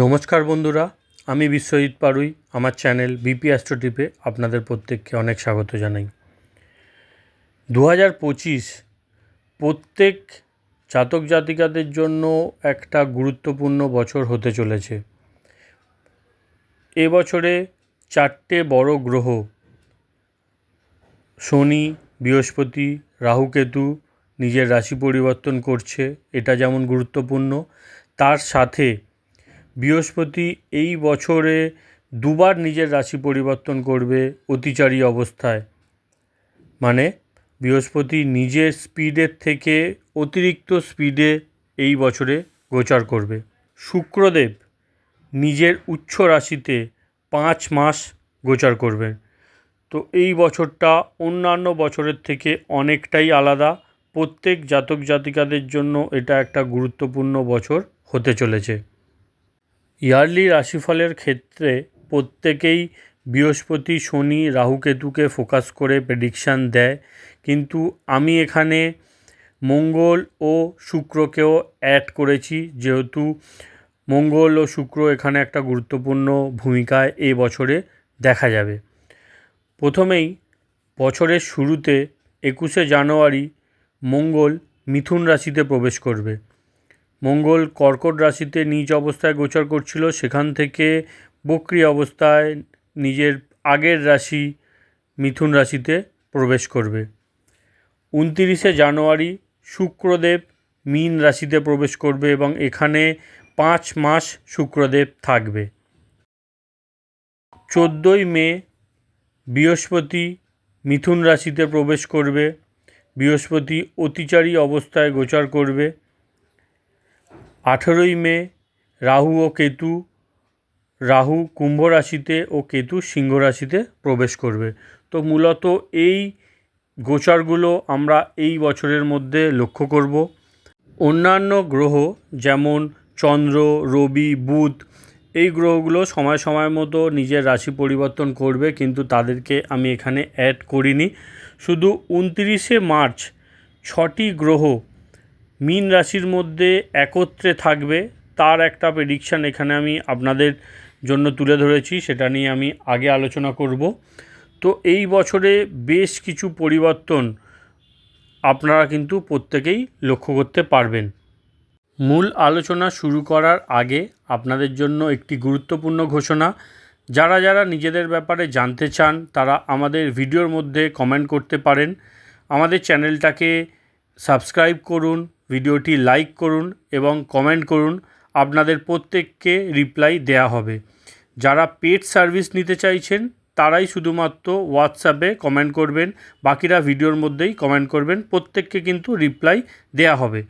নমস্কার বন্ধুরা, আমি বিশ্বজিৎ পারুই, আমার চ্যানেল বিপি অ্যাস্ট্রোটিপে আপনাদের প্রত্যেককে অনেক স্বাগত জানাই। দু হাজার পঁচিশ প্রত্যেক জাতক জাতিকাদের জন্য একটা গুরুত্বপূর্ণ বছর হতে চলেছে। এ বছরে চারটে বড় গ্রহ, শনি, বৃহস্পতি রাহুকেতু নিজের রাশি পরিবর্তন করছে, এটা যেমন গুরুত্বপূর্ণ, তার সাথে বৃহস্পতি এই বছরে দুবার নিজের রাশি পরিবর্তন করবে অতিচারী অবস্থায়। মানে বৃহস্পতি নিজের স্পিডের থেকে অতিরিক্ত স্পিডে এই বছরে গোচার করবে। শুক্রদেব নিজের উচ্চ রাশিতে পাঁচ মাস গোচার করবেন তো এই বছরটা অন্যান্য বছরের থেকে অনেকটাই আলাদা। প্রত্যেক জাতক জাতিকাদের জন্য এটা একটা গুরুত্বপূর্ণ বছর হতে চলেছে। ইয়ারলি রাশিফলের ক্ষেত্রে প্রত্যেকেই বৃহস্পতি, শনি, রাহুকেতুকে ফোকাস করে প্রেডিকশান দেয়। কিন্তু আমি এখানে মঙ্গল ও শুক্রকেও অ্যাড করেছি, যেহেতু মঙ্গল ও শুক্র এখানে একটা গুরুত্বপূর্ণ ভূমিকায় এ বছরে দেখা যাবে। প্রথমেই বছরের শুরুতে একুশে জানুয়ারি মঙ্গল মিথুন রাশিতে প্রবেশ করবে। মঙ্গল কর্কট রাশিতে নিজ অবস্থায় গোচর করছিল, সেখান থেকে বক্রি অবস্থায় নিজের আগের রাশি মিথুন রাশিতে প্রবেশ করবে। উনতিরিশে জানুয়ারি শুক্রদেব মীন রাশিতে প্রবেশ করবে এবং এখানে পাঁচ মাস শুক্রদেব থাকবে। চোদ্দোই মে বৃহস্পতি মিথুন রাশিতে প্রবেশ করবে, বৃহস্পতি অতিচারী অবস্থায় গোচর করবে আঠেরোই মে, রাহু ও কেতু, রাহু কুম্ভ রাশিতে ও কেতু সিংহ রাশিতে প্রবেশ করবে। তো মূলত এই গোচরগুলো আমরা এই বছরের মধ্যে লক্ষ্য করব। অন্যান্য গ্রহ যেমন চন্দ্র, রবি, বুধ, এই গ্রহগুলো সময় সময় মতো নিজের রাশি পরিবর্তন করবে, কিন্তু তাদেরকে আমি এখানে অ্যাড করিনি। শুধু উনতিরিশে মার্চ ছটি গ্রহ মীন রাশির মধ্যে একত্রে থাকবে, তার একটা প্রেডিকশান এখানে আমি আপনাদের জন্য তুলে ধরেছি, সেটা নিয়ে আমি আগে আলোচনা করব। তো এই বছরে বেশ কিছু পরিবর্তন আপনারা কিন্তু প্রত্যেকেই লক্ষ্য করতে পারবেন। মূল আলোচনা শুরু করার আগে আপনাদের জন্য একটি গুরুত্বপূর্ণ ঘোষণা। যারা যারা নিজেদের ব্যাপারে জানতে চান, তারা আমাদের ভিডিওর মধ্যে কমেন্ট করতে পারেন। আমাদের চ্যানেলটাকে সাবস্ক্রাইব করুন ভিডিওটি লাইক করুন এবং কমেন্ট করুন। আপনাদের প্রত্যেককে রিপ্লাই দেয়া হবে। যারা পেড সার্ভিস নিতে চাইছেন, তারাই শুধুমাত্র হোয়াটসঅ্যাপে কমেন্ট করবেন। বাকিরা ভিডিওর মধ্যেই কমেন্ট করবেন। প্রত্যেককে কিন্তু রিপ্লাই দেয়া হবে।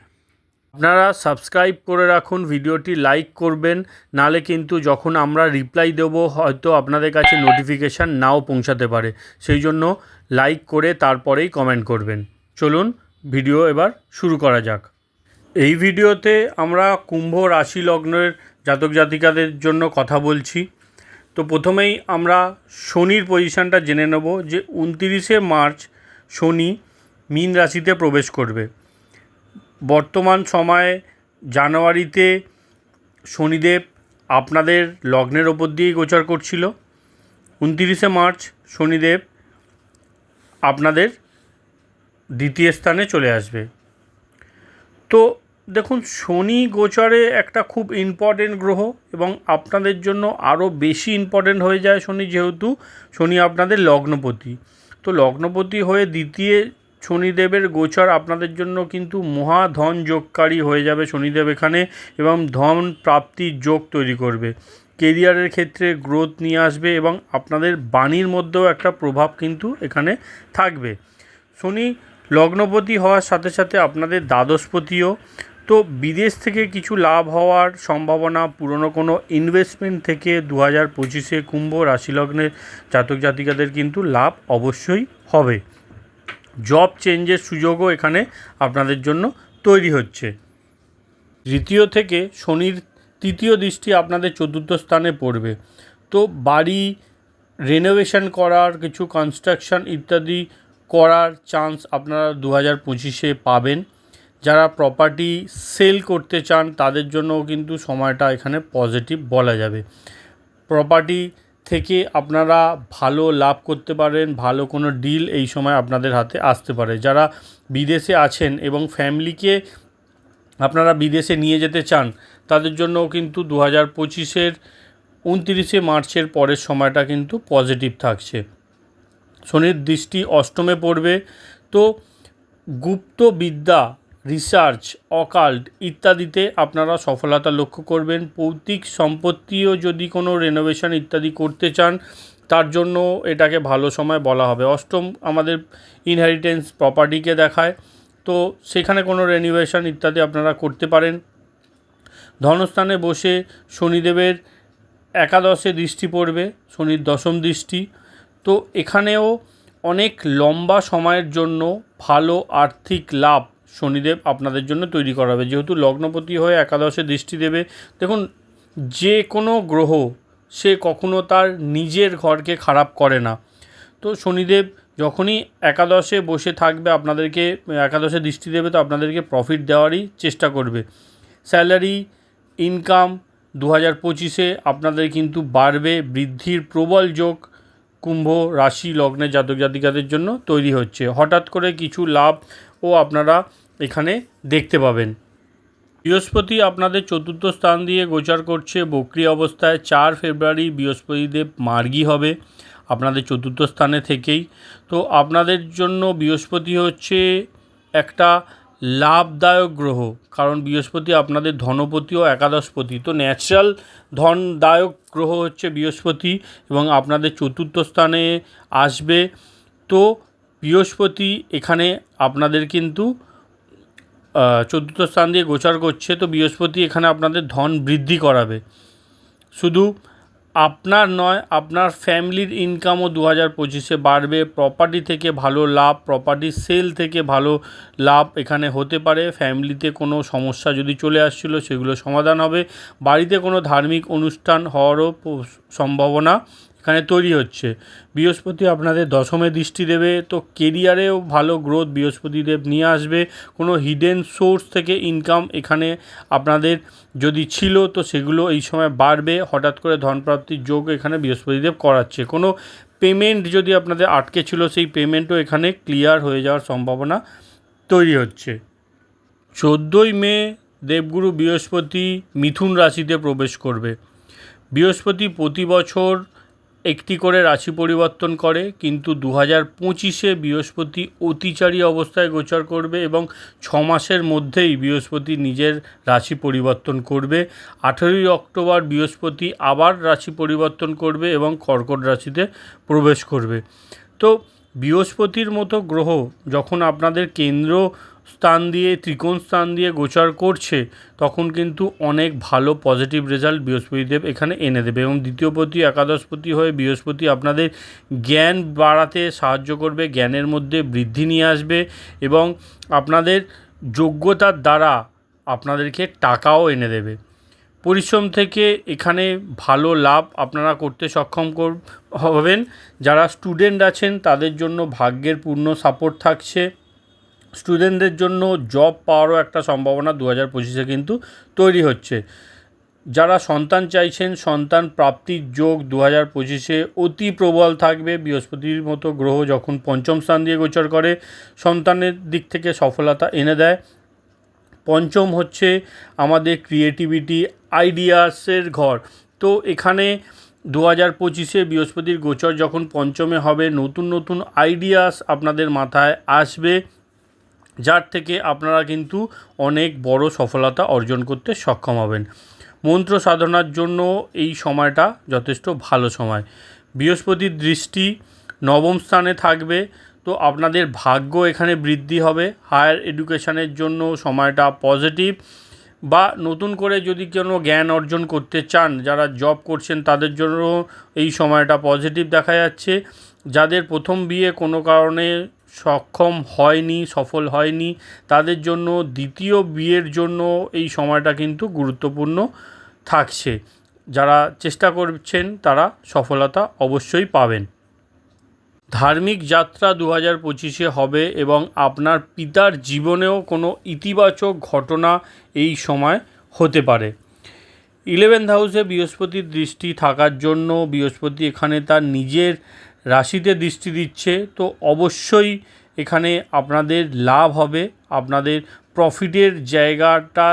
আপনারা সাবস্ক্রাইব করে রাখুন, ভিডিওটি লাইক করবেন। নালে কিন্তু যখন আমরা রিপ্লাই দেব, হয়তো আপনাদের কাছে নোটিফিকেশান নাও পৌঁছাতে পারে। সেই জন্য লাইক করে তারপরেই কমেন্ট করবেন। চলুন ভিডিও এবার শুরু করা যাক। এই ভিডিওতে আমরা কুম্ভ রাশি লগ্নের জাতক জাতিকাদের জন্য কথা বলছি। তো প্রথমেই আমরা শনির পজিশানটা জেনে নেব যে উনতিরিশে মার্চ শনি মীন রাশিতে প্রবেশ করবে। বর্তমান সময়ে জানুয়ারিতে শনিদেব আপনাদের লগ্নের ওপর দিয়েই গোচর করছিল। উনতিরিশে মার্চ শনিদেব আপনাদের দ্বিতীয় স্থানে চলে আসবে। তো দেখুন, শনি গোচরে একটা খুব ইম্পর্টেন্ট গ্রহ এবং আপনাদের জন্য আরও বেশি ইম্পর্টেন্ট হয়ে যায় শনি যেহেতু, শনি আপনাদের লগ্নপতি। তো লগ্নপতি হয়ে দ্বিতীয় শনিদেবের গোচর আপনাদের জন্য কিন্তু মহা ধন যোগকারী হয়ে যাবে শনিদেব এখানে এবং ধন প্রাপ্তির যোগ তৈরি করবে। কেরিয়ারের ক্ষেত্রে গ্রোথ নিয়ে আসবে এবং আপনাদের বাণীর মধ্যেও একটা প্রভাব কিন্তু এখানে থাকবে। শনি লগ্নপতি হওয়ার সাথে সাথে আপনাদের দ্বাদশপতিও। তো বিদেশ থেকে কিছু লাভ হওয়ার সম্ভাবনা পুরনো কোনো ইনভেস্টমেন্ট থেকে দু হাজার পঁচিশে কুম্ভ রাশি লগ্নের জাতক জাতিকাদের কিন্তু লাভ অবশ্যই হবে। জব চেঞ্জের সুযোগও এখানে আপনাদের জন্য তৈরি হচ্ছে। দ্বিতীয় থেকে শনির তৃতীয় দৃষ্টি আপনাদের চতুর্থ স্থানে পড়বে। তো বাড়ি রেনোভেশন করার কিছু কনস্ট্রাকশন ইত্যাদি করার চান্স আপনারা দু হাজার পঁচিশে পাবেন। যারা প্রপার্টি সেল করতে চান, তাদের জন্যও কিন্তু সময়টা এখানে পজিটিভ বলা যাবে। প্রপার্টি থেকে আপনারা ভালো লাভ করতে পারেন, ভালো কোনো ডিল এই সময় আপনাদের হাতে আসতে পারে। যারা বিদেশে আছেন এবং ফ্যামিলিকে আপনারা বিদেশে নিয়ে যেতে চান, তাদের জন্যও কিন্তু দু হাজার পঁচিশের উনতিরিশে মার্চের পরের সময়টা কিন্তু পজিটিভ থাকছে। শনির দৃষ্টি অষ্টমে পড়বে। তো গুপ্ত বিদ্যা, রিসার্চ, অকাল্ট ইত্যাদিতে আপনারা সফলতা লক্ষ্য করবেন। পৈতৃক সম্পত্তিও যদি কোনো রেনোভেশন ইত্যাদি করতে চান, তার জন্য এটাকে ভালো সময় বলা হবে। অষ্টম আমাদের ইনহেরিটেন্স প্রপার্টিকে দেখায়। তো সেখানে কোনো রেনোভেশন ইত্যাদি আপনারা করতে পারেন। ধনস্থানে বসে শনিদেবের একাদশে দৃষ্টি পড়বে, শনির দশম দৃষ্টি। তো এখানেও অনেক লম্বা সময়ের জন্য ভালো আর্থিক লাভ শনিদেব আপনাদের জন্য তৈরি করাবে। যেহেতু লগ্নপতি হয়ে একাদশে দৃষ্টি দেবে, দেখুন, যে কোনো গ্রহ সে কখনো তার নিজের ঘরকে খারাপ করে না। তো শনিদেব যখনই একাদশে বসে থাকবে, আপনাদেরকে একাদশে দৃষ্টি দেবে, তো আপনাদেরকে প্রফিট দেওয়ারই চেষ্টা করবে। স্যালারি ইনকাম দু হাজার পঁচিশে আপনাদের কিন্তু বাড়বে, বৃদ্ধির প্রবল যোগ কুম্ভ রাশি লগ্নে জাতক জাতিকাদের জন্য তৈরি হচ্ছে। হঠাৎ করে কিছু লাভ ও আপনারা এখানে দেখতে পাবেন। বৃহস্পতি আপনাদের চতুর্থ স্থান দিয়ে গোচার করছে। বক্রি অবস্থায় চার ফেব্রুয়ারি বৃহস্পতিদেব মার্গী হবে আপনাদের চতুর্থ স্থানে থেকেই। তো আপনাদের জন্য বৃহস্পতি হচ্ছে একটা লাভদায়ক গ্রহ, কারণ বৃহস্পতি আপনাদের ধনপতি ও একাদশপতি। তো ন্যাচারাল ধনদায়ক গ্রহ হচ্ছে বৃহস্পতি এবং আপনাদের চতুর্থ স্থানে আসবে। তো বৃহস্পতি এখানে আপনাদের কিন্তু চতুর্থ স্থান দিয়ে গোচার করছে। তো বৃহস্পতি এখানে আপনাদের ধন বৃদ্ধি করাবে। শুধু আপনার নয়, আপনার ফ্যামিলির ইনকামও দু হাজার পঁচিশে বাড়বে। প্রপার্টি থেকে ভালো লাভ প্রপার্টি সেল থেকে ভালো লাভ এখানে হতে পারে। ফ্যামিলিতে কোনো সমস্যা যদি চলে আসছিল, সেগুলো সমাধান হবে। বাড়িতে কোনো ধার্মিক অনুষ্ঠান হওয়ারও সম্ভাবনা। এখানে তৈরি হচ্ছে। বৃহস্পতি আপনাদের দশমে দৃষ্টি দেবে, তো কেরিয়ারেও ভালো গ্রোথ বৃহস্পতিদেব নিয়ে আসবে। কোনো হিডেন সোর্স থেকে ইনকাম এখানে আপনাদের যদি ছিল, তো সেগুলো এই সময় বাড়বে। হঠাৎ করে ধনপ্রাপ্তির যোগ এখানে বৃহস্পতিদেব করাচ্ছে। কোনো পেমেন্ট যদি আপনাদের আটকে ছিল, সেই পেমেন্টও এখানে ক্লিয়ার হয়ে যাওয়ার সম্ভাবনা তৈরি হচ্ছে। চোদ্দোই মে দেবগুরু বৃহস্পতি মিথুন রাশিতে প্রবেশ করবে। বৃহস্পতি প্রতি বছর একটি করে রাশি পরিবর্তন করে, কিন্তু দু হাজার পঁচিশে বৃহস্পতি অতিচারী অবস্থায় গোচর করবে এবং ছ মাসের মধ্যেই বৃহস্পতি নিজের রাশি পরিবর্তন করবে। আঠেরোই অক্টোবর বৃহস্পতি আবার রাশি পরিবর্তন করবে এবং কর্কট রাশিতে প্রবেশ করবে। তো বৃহস্পতির মতো গ্রহ যখন আপনাদের কেন্দ্র স্থান দিয়ে, ত্রিকোণ স্থান দিয়ে গোচার করছে, তখন কিন্তু অনেক ভালো পজিটিভ রেজাল্ট বৃহস্পতিদেব এখানে এনে দেবে এবং দ্বিতীয়পতি একাদশপতি হয়ে বৃহস্পতি আপনাদের জ্ঞান বাড়াতে সাহায্য করবে, জ্ঞানের মধ্যে বৃদ্ধি নিয়ে আসবে এবং আপনাদের যোগ্যতার দ্বারা আপনাদেরকে টাকাও এনে দেবে। পরিশ্রম থেকে এখানে ভালো লাভ আপনারা করতে সক্ষম কর, হবেন। যারা স্টুডেন্ট আছেন তাদের জন্য ভাগ্যের পূর্ণ সাপোর্ট থাকছে। স্টুডেন্টদের জন্য জব পাওয়ারও একটা সম্ভাবনা দু হাজার পঁচিশে কিন্তু তৈরি হচ্ছে। যারা সন্তান চাইছেন, সন্তান প্রাপ্তির যোগ দু হাজার পঁচিশে অতি প্রবল থাকবে। বৃহস্পতির মতো গ্রহ যখন পঞ্চম স্থান দিয়ে গোচর করে, সন্তানের দিক থেকে সফলতা এনে দেয়। পঞ্চম হচ্ছে আমাদের ক্রিয়েটিভিটি আইডিয়াসের ঘর। তো এখানে দু হাজার পঁচিশে বৃহস্পতির গোচর যখন পঞ্চমে হবে, নতুন নতুন আইডিয়াস আপনাদের মাথায় আসবে। যার থেকে আপনারা কিন্তু অনেক বড় সফলতা অর্জন করতে সক্ষম হবেন। মন্ত্র সাধনার জন্য এই সময়টা যথেষ্ট ভালো সময়। বৃহস্পতির দৃষ্টি নবম স্থানে থাকবে, তো আপনাদের ভাগ্য এখানে বৃদ্ধি হবে। হায়ার এডুকেশানের জন্য সময়টা পজিটিভ বা নতুন করে যদি কোনো জ্ঞান অর্জন করতে চান, যারা জব করছেন তাদের জন্য এই সময়টা পজিটিভ দেখা যাচ্ছে। যাদের প্রথম বিয়ে কোনো কারণে সক্ষম হয়নি, সফল হয়নি, তাদের জন্য দ্বিতীয় বিয়ের জন্য এই সময়টা কিন্তু গুরুত্বপূর্ণ থাকছে। যারা চেষ্টা করছেন তারা সফলতা অবশ্যই পাবেন। ধার্মিক যাত্রা দু হাজার পঁচিশে হবে এবং আপনার পিতার জীবনেও কোনো ইতিবাচক ঘটনা এই সময় হতে পারে। ইলেভেন্থ হাউসে বৃহস্পতির দৃষ্টি থাকার জন্য বৃহস্পতি এখানে তার নিজের রাশিতে দৃষ্টি দিচ্ছে, তো অবশ্যই এখানে আপনাদের লাভ হবে। আপনাদের প্রফিটের জায়গাটা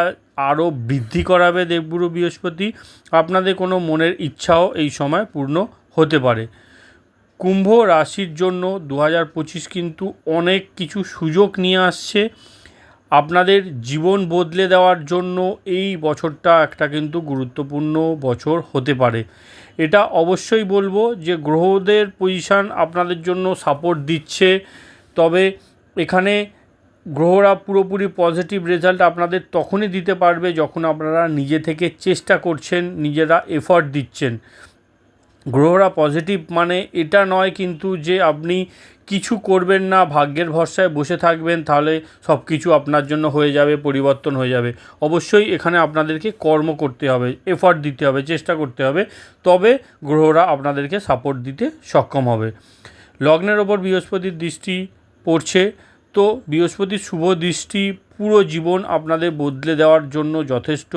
আরও বৃদ্ধি করাবে দেবগুরু বৃহস্পতি। আপনাদের কোনো মনের ইচ্ছাও এই সময় পূর্ণ হতে পারে। কুম্ভ রাশির জন্য দু হাজার পঁচিশ কিন্তু অনেক কিছু সুযোগ নিয়ে আসছে। আপনাদের জীবন বদলে দেওয়ার জন্য এই বছরটা একটা কিন্তু গুরুত্বপূর্ণ বছর হতে পারে। এটা অবশ্যই বলব যে গ্রহদের পজিশান আপনাদের জন্য সাপোর্ট দিচ্ছে। তবে এখানে গ্রহরা পুরোপুরি পজিটিভ রেজাল্ট আপনাদের তখনই দিতে পারবে যখন আপনারা নিজে থেকে চেষ্টা করছেন, নিজেরা এফর্ট দিচ্ছেন। গ্রহরা পজিটিভ মানে এটা নয় কিন্তু যে আপনি কিছু করবেন না, ভাগ্যের ভরসায় বসে থাকবেন, তাহলে সব কিছু আপনার জন্য হয়ে যাবে, পরিবর্তন হয়ে যাবে। অবশ্যই এখানে আপনাদেরকে কর্ম করতে হবে এফর্ট দিতে হবে, চেষ্টা করতে হবে। তবে গ্রহরা আপনাদেরকে সাপোর্ট দিতে সক্ষম হবে। লগ্নের ওপর বৃহস্পতির দৃষ্টি পড়ছে। তো বৃহস্পতির শুভ দৃষ্টি, পুরো জীবন আপনাদের বদলে দেওয়ার জন্য যথেষ্ট।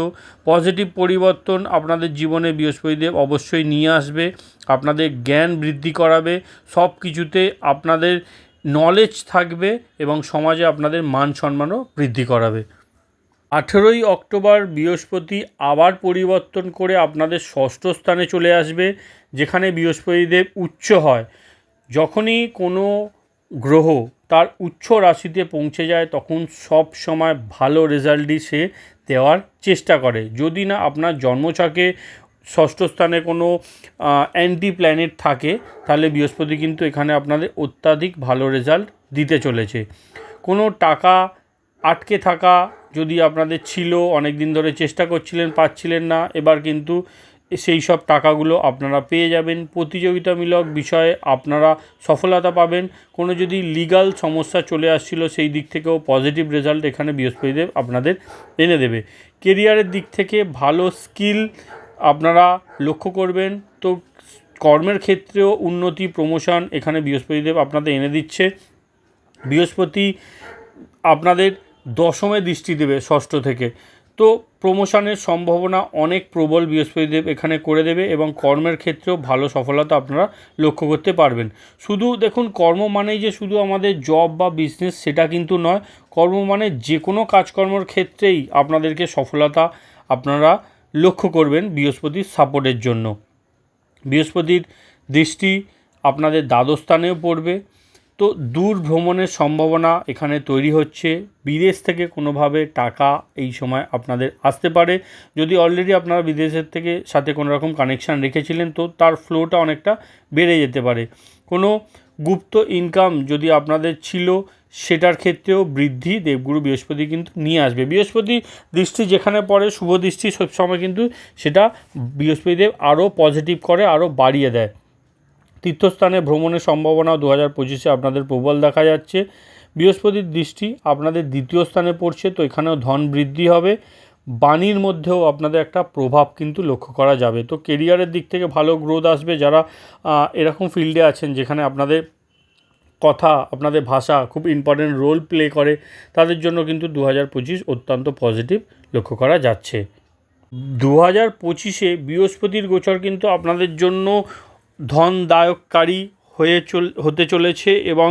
পজিটিভ পরিবর্তন আপনাদের জীবনে বৃহস্পতিদেব অবশ্যই নিয়ে আসবে, আপনাদের জ্ঞান বৃদ্ধি করাবে, সব কিছুতে আপনাদের নলেজ থাকবে এবং সমাজে আপনাদের মান সম্মানও বৃদ্ধি করাবে। আঠেরোই অক্টোবর বৃহস্পতি আবার পরিবর্তন করে আপনাদের ষষ্ঠ স্থানে চলে আসবে, যেখানে বৃহস্পতিদেব উচ্চ হয়। যখনই কোনো গ্রহ তার উচ্চ রাশিতে পৌঁছে যায়, তখন সব সময় ভালো রেজাল্টই সে দেওয়ার চেষ্টা করে। যদি না আপনার জন্মছকে ষষ্ঠ স্থানে কোনো অ্যান্টি প্ল্যানেট থাকে, তাহলে বৃহস্পতি কিন্তু এখানে আপনাদের অত্যাধিক ভালো রেজাল্ট দিতে চলেছে। কোনো টাকা আটকে থাকা যদি আপনাদের ছিল অনেক দিন ধরে চেষ্টা করছিলেন পাচ্ছিলেন না, এবার কিন্তু সেই সব টাকাগুলো আপনারা পেয়ে যাবেন। প্রতিযোগিতামূলক বিষয়ে আপনারা সফলতা পাবেন। কোনো যদি লিগাল সমস্যা চলে আসছিল, সেই দিক থেকেও পজিটিভ রেজাল্ট এখানে বৃহস্পতিদেব আপনাদের এনে দেবে। কেরিয়ারের দিক থেকে ভালো স্কিল আপনারা লক্ষ্য করবেন। তো কর্মের ক্ষেত্রেও উন্নতি প্রমোশন এখানে বৃহস্পতিদেব আপনাদের এনে দিচ্ছে। বৃহস্পতি আপনাদের দশমে দৃষ্টি দেবে ষষ্ঠ থেকে। তো প্রমোশনের সম্ভাবনা অনেক প্রবল বৃহস্পতিদেব এখানে করে দেবে এবং কর্মের ক্ষেত্রেও ভালো সফলতা আপনারা লক্ষ্য করতে পারবেন। শুধু দেখুন, কর্ম মানেই যে শুধু আমাদের জব বা বিজনেস সেটা কিন্তু নয়, কর্ম মানে যে কোনো কাজকর্মের ক্ষেত্রেই আপনাদেরকে সফলতা আপনারা লক্ষ্য করবেন বৃহস্পতির সাপোর্টের জন্য। বৃহস্পতির দৃষ্টি আপনাদের দ্বাদস্থানেও পড়বে তো দূর ভ্রমণের সম্ভাবনা এখানে তৈরি হচ্ছে। বিদেশ থেকে কোনোভাবে টাকা এই সময় আপনাদের আসতে পারে। যদি অলরেডি আপনারা বিদেশের থেকে সাথে কোনো রকম কানেকশান রেখেছিলেন, তো তার ফ্লোটা অনেকটা বেড়ে যেতে পারে। কোনো গুপ্ত ইনকাম যদি আপনাদের ছিল, সেটার ক্ষেত্রেও বৃদ্ধি দেবগুরু বৃহস্পতি কিন্তু নিয়ে আসবে। বৃহস্পতি দৃষ্টি যেখানে পড়ে, শুভ দৃষ্টি সবসময় কিন্তু সেটা বৃহস্পতিদেব আরও পজিটিভ করে, আরও বাড়িয়ে দেয়। তীর্থস্থানে ভ্রমণের সম্ভাবনা দু হাজার পঁচিশে আপনাদের প্রবল দেখা যাচ্ছে। বৃহস্পতির দৃষ্টি আপনাদের দ্বিতীয় স্থানে পড়ছে, তো এখানেও ধন বৃদ্ধি হবে। বাণীর মধ্যেও আপনাদের একটা প্রভাব কিন্তু লক্ষ্য করা যাবে। তো কেরিয়ারের দিক থেকে ভালো গ্রোথ আসবে যারা এরকম ফিল্ডে আছেন যেখানে আপনাদের কথা, আপনাদের ভাষা খুব ইম্পর্টেন্ট রোল প্লে করে, তাদের জন্য কিন্তু দু হাজার পঁচিশ অত্যন্ত পজিটিভ লক্ষ্য করা যাচ্ছে। দু হাজার পঁচিশে বৃহস্পতির গোচর কিন্তু আপনাদের জন্য ধনদায়ককারী হয়ে চল, হতে চলেছে এবং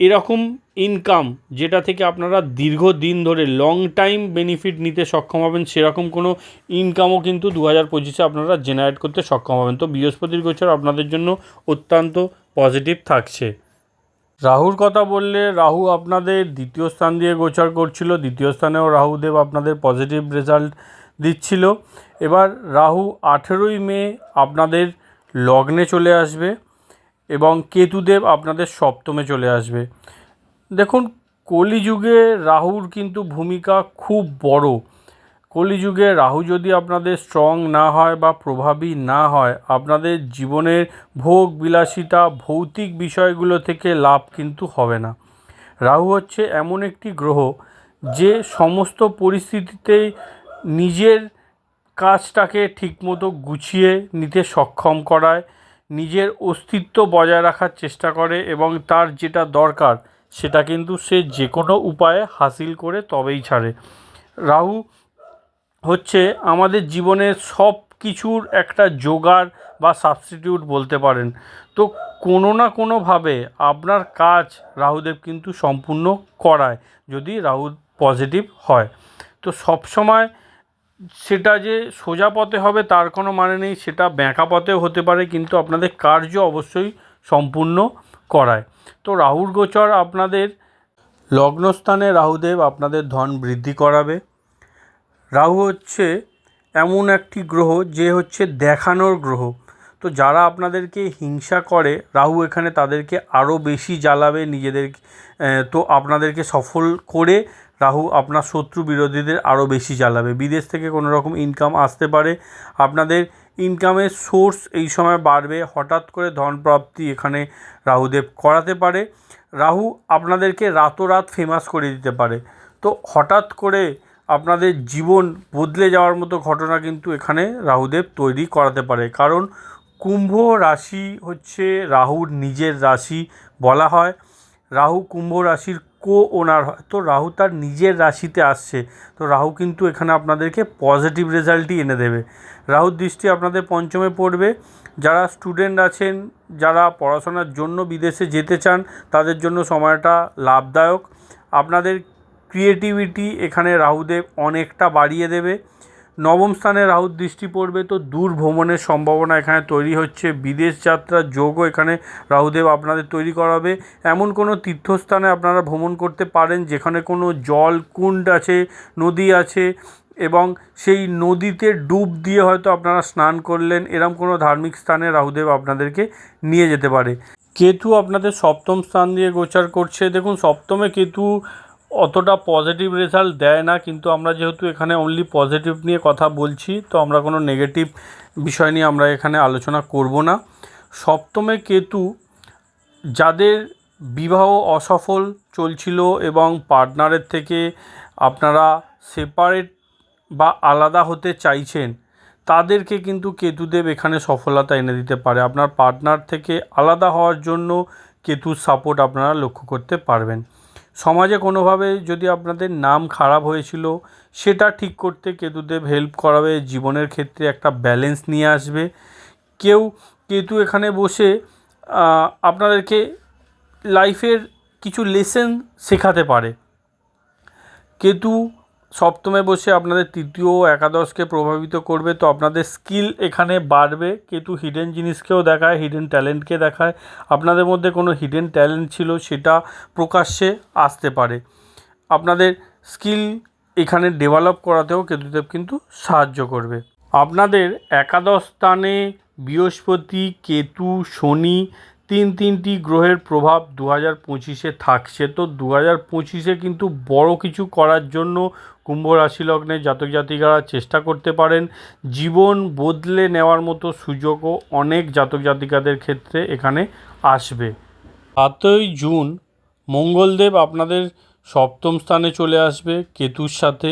এরকম ইনকাম যেটা থেকে আপনারা দীর্ঘদিন ধরে লং টাইম বেনিফিট নিতে সক্ষম হবেন, সেরকম কোনো ইনকামও কিন্তু দু হাজার পঁচিশে আপনারা জেনারেট করতে সক্ষম হবেন। তো বৃহস্পতির গোচর আপনাদের জন্য অত্যন্ত পজিটিভ থাকছে। রাহুর কথা বললে রাহু আপনাদের দ্বিতীয় স্থান দিয়ে গোচর করছিল, দ্বিতীয় স্থানেও রাহুদেব আপনাদের পজিটিভ রেজাল্ট দিচ্ছিল। এবার রাহু আঠেরোই মে আপনাদের লগ্নে চলে আসবে এবং কেতুদেব আপনাদের সপ্তমে চলে আসবে। দেখুন, কলিযুগে রাহুর কিন্তু ভূমিকা খুব বড়। কলিযুগে রাহু যদি আপনাদের স্ট্রং না হয় বা প্রভাবী না হয়, আপনাদের জীবনের ভোগ বিলাসিতা, ভৌতিক বিষয়গুলো থেকে লাভ কিন্তু হবে না। রাহু হচ্ছে এমন একটি গ্রহ যে সমস্ত পরিস্থিতিতেই নিজের কাজটাকে ঠিকমতো গুছিয়ে নিতে সক্ষম করায়, নিজের অস্তিত্ব বজায় রাখার চেষ্টা করে এবং তার যেটা দরকার সেটা কিন্তু সে যে কোনো উপায়ে হাসিল করে তবেই ছাড়ে। রাহু হচ্ছে আমাদের জীবনের সব কিছুর একটা জোগাড় বা সাবস্টিটিউট বলতে পারেন। তো কোনো না কোনোভাবে আপনার কাজ রাহুদেব কিন্তু সম্পূর্ণ করায় যদি রাহু পজিটিভ হয়। তো সবসময় সেটা যে সোজা পথে হবে তার কোনো মানে নেই, সেটা ব্যাঁকা পথেও হতে পারে, কিন্তু আপনাদের কার্য অবশ্যই সম্পূর্ণ করায়। তো রাহুর গোচর আপনাদের লগ্নস্থানে, রাহুদেব আপনাদের ধন বৃদ্ধি করাবে। রাহু হচ্ছে এমন একটি গ্রহ যে হচ্ছে দেখানোর গ্রহ। তো যারা আপনাদেরকে হিংসা করে, রাহু এখানে তাদেরকে আরও বেশি জ্বালাবে নিজেদের তো আপনাদেরকে সফল করে রাহু আপনার শত্রু বিরোধীদের আরও বেশি জ্বালাবে বিদেশ থেকে কোনো রকম ইনকাম আসতে পারে। আপনাদের ইনকামের সোর্স এই সময় বাড়বে। হঠাৎ করে ধন প্রাপ্তি এখানে রাহুদেব করাতে পারে। রাহু আপনাদেরকে রাতোরাত ফেমাস করে দিতে পারে। তো হঠাৎ করে আপনাদের জীবন বদলে যাওয়ার মতো ঘটনা কিন্তু এখানে রাহুদেব তৈরি করাতে পারে। কারণ কুম্ভ রাশি হচ্ছে রাহুর নিজের রাশি বলা হয়। রাহু কুম্ভ রাশির কো ওনার হয়। তো রাহু তার নিজের রাশিতে আসছে। তো রাহু কিন্তু এখানে আপনাদেরকে পজিটিভ রেজাল্টই এনে দেবে। রাহুর দৃষ্টি আপনাদের পঞ্চমে পড়বে। যারা স্টুডেন্ট আছেন, যারা পড়াশোনার জন্য বিদেশে যেতে চান, তাদের জন্য সময়টা লাভদায়ক। আপনাদের ক্রিয়েটিভিটি এখানে রাহুদেব অনেকটা বাড়িয়ে দেবে। নবম স্থানে রাহুর দৃষ্টি পড়বে তো দূর ভ্রমণের সম্ভাবনা এখানে তৈরি হচ্ছে। বিদেশ যাত্রার যোগও এখানে রাহুদেব আপনাদের তৈরি করাবে। এমন কোনো তীর্থস্থানে আপনারা ভ্রমণ করতে পারেন যেখানে কোনো জল কুণ্ড আছে, নদী আছে এবং সেই নদীতে ডুব দিয়ে হয়তো আপনারা স্নান করলেন, এরম কোনো ধার্মিক স্থানে রাহুদেব আপনাদেরকে নিয়ে যেতে পারে। কেতু আপনাদের সপ্তম স্থান দিয়ে গোচার করছে। দেখুন, সপ্তমে কেতু অতটা পজিটিভ রেজাল্ট দেয় না, কিন্তু আমরা যেহেতু এখানে অনলি পজিটিভ নিয়ে কথা বলছি, তো আমরা কোনো নেগেটিভ বিষয় নিয়ে আমরা এখানে আলোচনা করব না। সপ্তমে কেতু যাদের বিবাহ অসফল চলছিল এবং পার্টনারের থেকে আপনারা সেপারেট বা আলাদা হতে চাইছেন, তাদেরকে কিন্তু কেতুদেব এখানে সফলতা এনে দিতে পারে। আপনার পার্টনার থেকে আলাদা হওয়ার জন্য কেতুর সাপোর্ট আপনারা লক্ষ্য করতে পারবেন। সমাজে কোনোভাবে যদি আপনাদের নাম খারাপ হয়েছিল, সেটা ঠিক করতে কেতুদেব হেল্প করাবে, জীবনের ক্ষেত্রে একটা ব্যালেন্স নিয়ে আসবে। কেউ কেতু এখানে বসে আপনাদেরকে লাইফের কিছু লেসেন শেখাতে পারে। কেতু সপ্তমে বসে আপনাদের তৃতীয় একাদশকে প্রভাবিত করবে। তো আপনাদের স্কিল এখানে বাড়বে। কেতু হিডেন জিনিসকেও দেখায় হিডেন ট্যালেন্টকে দেখায়। আপনাদের মধ্যে কোনো হিডেন ট্যালেন্ট ছিল সেটা প্রকাশ্যে আসতে পারে। আপনাদের স্কিল এখানে ডেভেলপ করাতেও কেতুদেব কিন্তু সাহায্য করবে। আপনাদের একাদশ স্থানে বৃহস্পতি, কেতু, শনি তিন তিনটি গ্রহের প্রভাব দু হাজার পঁচিশে থাকছে। তো দু হাজার পঁচিশে কিন্তু বড় কিছু করার জন্য কুম্ভ রাশি জাতক জাতিকারা চেষ্টা করতে পারেন জীবন বদলে নেওয়ার মতো সুযোগও অনেক জাতক জাতিকাদের ক্ষেত্রে এখানে আসবে। সাতই জুন, মঙ্গলদেব আপনাদের সপ্তম স্থানে চলে আসবে কেতুর সাথে।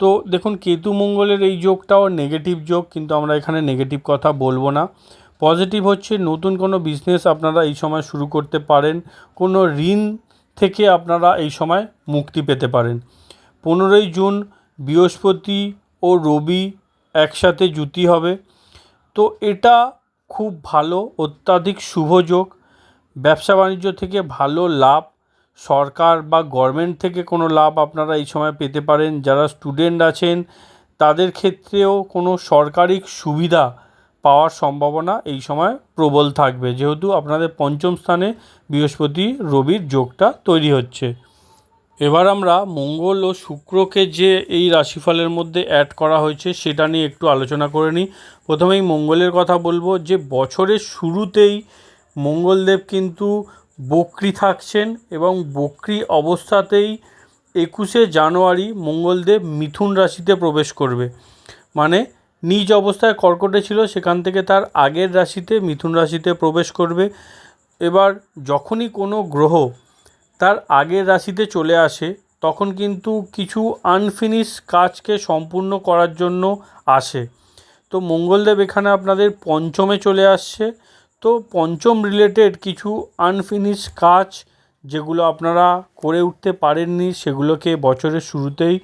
তো দেখুন, কেতু মঙ্গলের এই যোগটাও নেগেটিভ যোগ, কিন্তু আমরা এখানে নেগেটিভ কথা বলব না। পজিটিভ হচ্ছে নতুন কোনো বিজনেস আপনারা এই সময় শুরু করতে পারেন, কোনো ঋণ থেকে আপনারা এই সময় মুক্তি পেতে পারেন। পনেরোই জুন বৃহস্পতি ও রবি একসাথে জুতি হবে। তো এটা খুব ভালো, অত্যাধিক শুভ যোগ। ব্যবসা বাণিজ্য থেকে ভালো লাভ, সরকার বা গভর্নমেন্ট থেকে কোনো লাভ আপনারা এই সময় পেতে পারেন। যারা স্টুডেন্ট আছেন, তাদের ক্ষেত্রেও কোনো সরকারি সুবিধা পাওয়ার সম্ভাবনা এই সময় প্রবল থাকবে। যেহেতু আপনাদের পঞ্চম স্থানে বৃহস্পতি রবির যোগটা তৈরি হচ্ছে। এবার আমরা মঙ্গল ও শুক্রকে যে এই রাশিফলের মধ্যে অ্যাড করা হয়েছে সেটা নিয়ে একটু আলোচনা করে নিই। প্রথমেই মঙ্গলের কথা বলব যে বছরের শুরুতেই মঙ্গলদেব কিন্তু বক্রি থাকছেন এবং বক্রি অবস্থাতেই একুশে জানুয়ারি মঙ্গলদেব মিথুন রাশিতে প্রবেশ করবে। মানে নিজ অবস্থায় কর্কটে ছিল, সেখান থেকে তার আগের রাশিতে মিথুন রাশিতে প্রবেশ করবে। এবার যখনই কোনো গ্রহ তার আগের রাশিতে চলে আসে, তখন কিন্তু কিছু আনফিনিশ কাজকে সম্পূর্ণ করার জন্য আসে। তো মঙ্গলদেব এখানে আপনাদের পঞ্চমে চলে আসছে। তো পঞ্চম রিলেটেড কিছু আনফিনিশ কাজ যেগুলো আপনারা করে উঠতে পারেননি, সেগুলোকে বছরের শুরুতেই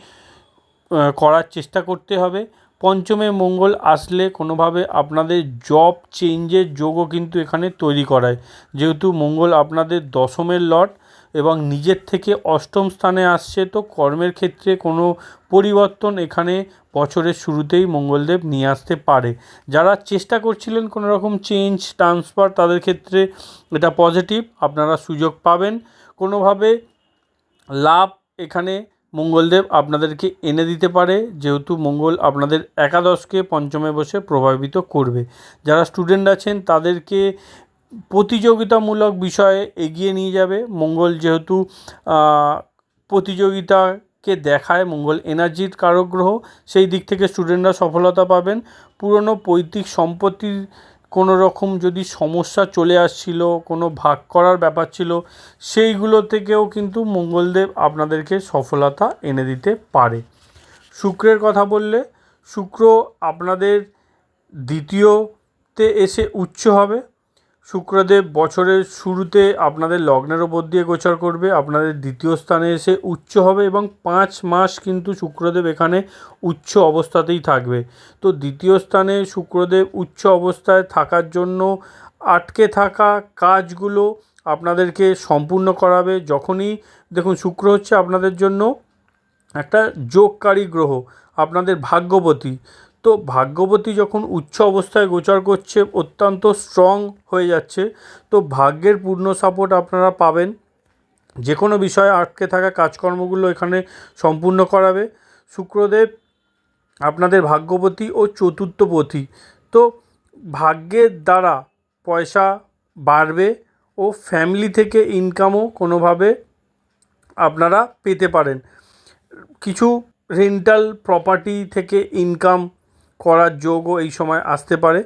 করার চেষ্টা করতে হবে। পঞ্চমে মঙ্গল আসলে কোনোভাবে আপনাদের জব চেঞ্জের যোগও কিন্তু এখানে তৈরি করায়। যেহেতু মঙ্গল আপনাদের দশমের লট এবং নিজের থেকে অষ্টম স্থানে আসছে, তো কর্মের ক্ষেত্রে কোনো পরিবর্তন এখানে বছরের শুরুতেই মঙ্গলদেব নিয়ে আসতে পারে। যারা চেষ্টা করছিলেন কোনো রকম চেঞ্জ ট্রান্সফার তাদের ক্ষেত্রে এটা পজিটিভ আপনারা সুযোগ পাবেন। কোনোভাবে লাভ এখানে মঙ্গলদেব আপনাদেরকে এনে দিতে পারে, যেহেতু মঙ্গল আপনাদের একাদশকে পঞ্চমে বসে প্রভাবিত করবে। যারা স্টুডেন্ট আছেন, তাদেরকে প্রতিযোগিতামূলক বিষয়ে এগিয়ে নিয়ে যাবে। মঙ্গল যেহেতু প্রতিযোগিতাকে দেখায়, মঙ্গল এনার্জির কারক গ্রহ সেই দিক থেকে স্টুডেন্টরা সফলতা পাবেন। পুরনো পৈতৃক সম্পত্তির কোনো রকম যদি সমস্যা চলে আসছিল, কোনো ভাগ করার ব্যাপার ছিল, সেইগুলো থেকেও কিন্তু মঙ্গলদেব আপনাদেরকে সফলতা এনে দিতে পারে। শুক্রের কথা বললে, শুক্র আপনাদের দ্বিতীয়তে এসে উচ্চ হবে। শুক্রদেব বছরের শুরুতে আপনাদের লগ্নের ওপর দিয়ে গোচর করবে, আপনাদের দ্বিতীয় স্থানে এসে উচ্চ হবে এবং পাঁচ মাস কিন্তু শুক্রদেব এখানে উচ্চ অবস্থাতেই থাকবে। তো দ্বিতীয় স্থানে শুক্রদেব উচ্চ অবস্থায় থাকার জন্য আটকে থাকা কাজগুলো আপনাদেরকে সম্পূর্ণ করাবে যখনই, দেখুন শুক্র হচ্ছে আপনাদের জন্য একটা যোগকারী গ্রহ, আপনাদের ভাগ্যবতী তো ভাগ্যবতী যখন উচ্চ অবস্থায় গোচর করছে, অত্যন্ত স্ট্রং হয়ে যাচ্ছে, তো ভাগ্যের পূর্ণ সাপোর্ট আপনারা পাবেন। যে কোনো বিষয়ে আটকে থাকা কাজকর্মগুলো এখানে সম্পূর্ণ করাবে। শুক্রদেব আপনাদের ভাগ্যবতী ও চতুর্থপথী তো ভাগ্যের দ্বারা পয়সা বাড়বে ও ফ্যামিলি থেকে ইনকামও কোনোভাবে আপনারা পেতে পারেন। কিছু রেন্টাল প্রপার্টি থেকে ইনকাম করার যোগও এই সময় আসতে পারে।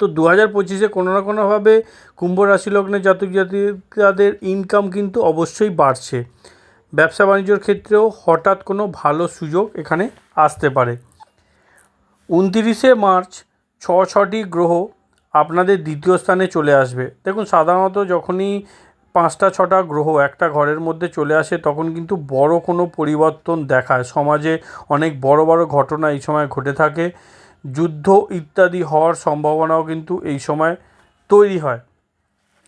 তো দু হাজার পঁচিশে কোনো না কোনোভাবে কুম্ভ রাশি লগ্নের জাতক জাতিকাদের ইনকাম কিন্তু অবশ্যই বাড়ছে। ব্যবসা বাণিজ্যর ক্ষেত্রেও হঠাৎ কোনো ভালো সুযোগ এখানে আসতে পারে। উনতিরিশে মার্চ ছ ছটি গ্রহ আপনাদের দ্বিতীয় স্থানে চলে আসবে। দেখুন, সাধারণত যখনই পাঁচটা, ছটা গ্রহ একটা ঘরের মধ্যে চলে আসে, তখন কিন্তু বড় কোনো পরিবর্তন দেখায়। সমাজে অনেক বড় বড় ঘটনা এই সময় ঘটে থাকে। যুদ্ধ ইত্যাদি হওয়ার সম্ভাবনাও কিন্তু এই সময় তৈরি হয়।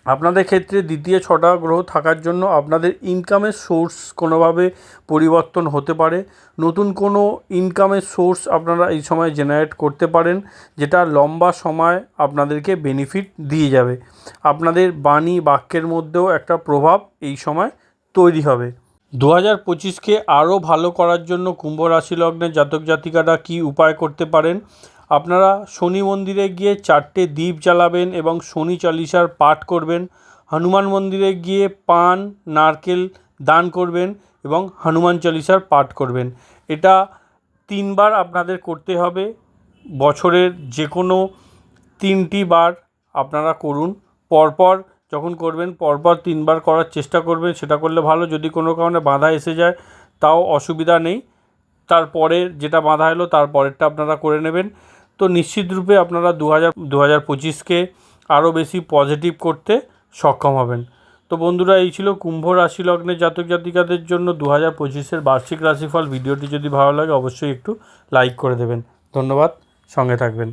আপনাদের ক্ষেত্রে দ্বিতীয়, ছটা গ্রহ থাকার জন্য আপনাদের ইনকামের সোর্স কোনোভাবে পরিবর্তন হতে পারে। নতুন কোনো ইনকামের সোর্স আপনারা এই সময় জেনারেট করতে পারেন, যেটা লম্বা সময় আপনাদেরকে বেনিফিট দিয়ে যাবে। আপনাদের বাণী বাক্যের মধ্যেও একটা প্রভাব এই সময় তৈরি হবে। দু হাজার পঁচিশকে আরও ভালো করার জন্য কুম্ভ রাশি লগ্নের জাতক জাতিকারা কী উপায় করতে পারেন? আপনারা শনি মন্দিরে গিয়ে চারটে দ্বীপ জ্বালাবেন এবং শনি চালিসার পাঠ করবেন, হনুমান মন্দিরে গিয়ে পান, নারকেল দান করবেন এবং হনুমান চালিসার পাঠ করবেন। এটা তিনবার আপনাদের করতে হবে, বছরের যে কোনো তিনটি বার আপনারা করুন। পরপর যখন করবেন, পরপর তিনবার করার চেষ্টা করবেন, সেটা করলে ভালো। যদি কোনো কারণে বাধা এসে যায়, তাও অসুবিধা নেই। তারপরে যেটা বাধা এলো, তারপরেরটা আপনারা করে নেবেন। তো নিশ্চিতরূপে আপনারা দু হাজার দু হাজার পঁচিশকে আরও বেশি পজিটিভ করতে সক্ষম হবেন। তো বন্ধুরা, এই ছিল কুম্ভ রাশি লগ্নের জাতক জাতিকাদের জন্য দু হাজার পঁচিশের বার্ষিক রাশিফল। ভিডিওটি যদি ভালো লাগে, অবশ্যই একটু লাইক করে দেবেন। ধন্যবাদ, সঙ্গে থাকবেন।